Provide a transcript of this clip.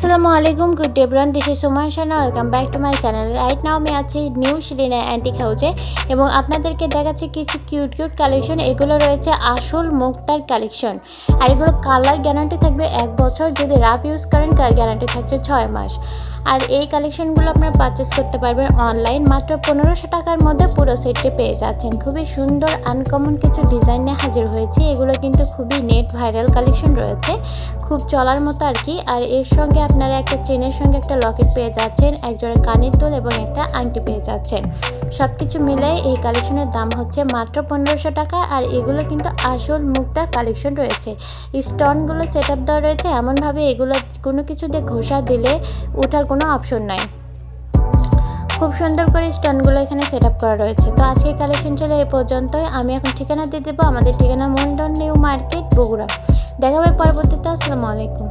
আসসালামু আলাইকুম, good day bran this is Suman Shana welcome back to my channel. Right now আমি আছি new শিলিনা antique হাউসে এবং আপনাদেরকে দেখাচ্ছি কিছু কিউট কিউট কালেকশন। এগুলো রয়েছে আসল মুক্তার কালেকশন। আর এগুলো কালার গ্যারান্টি থাকবে এক বছর। যদি রাফ ইউজ করেন গ্যারান্টি থাকছে ছয় মাস। আর এই কালেকশনগুলো আপনারা পারচেস করতে পারবেন অনলাইন মাত্র পনেরোশো টাকার মধ্যে পুরো সেটটি পেয়ে যাচ্ছেন। খুবই সুন্দর আনকমন কিছু ডিজাইন হাজির হয়েছি। এগুলো কিন্তু খুবই নেট ভাইরাল কালেকশন রয়েছে। খুব চলার মতো আর কি। আর এর সঙ্গে আপনারা একটা চেনের সঙ্গে একটা লকেট পেয়ে যাচ্ছেন। একজোড়া কানের দুল এবং একটা আংটি পেয়ে যাচ্ছেন। সব কিছু মিলে এই কালেকশনের দাম হচ্ছে মাত্র পনেরোশো টাকা। আর এগুলো কিন্তু আসল মুক্তা কালেকশন রয়েছে। স্টোনগুলো সেট আপ দেওয়া রয়েছে। এমনভাবে এগুলো কোনো কিছু দিয়ে ঘষা দিলে ওঠার কোনো অপশন নাই। খুব সুন্দর করে স্টোনগুলো এখানে সেট আপ করা রয়েছে। তো আজকের কালেকশন চলে এ পর্যন্তই। আমি এখন ঠিকানা দিয়ে দেবো। আমাদের ঠিকানা মন্ডন নিউ মার্কেট, বগুড়া। দেখা হবে পরবর্তীতে। আসসালামু আলাইকুম।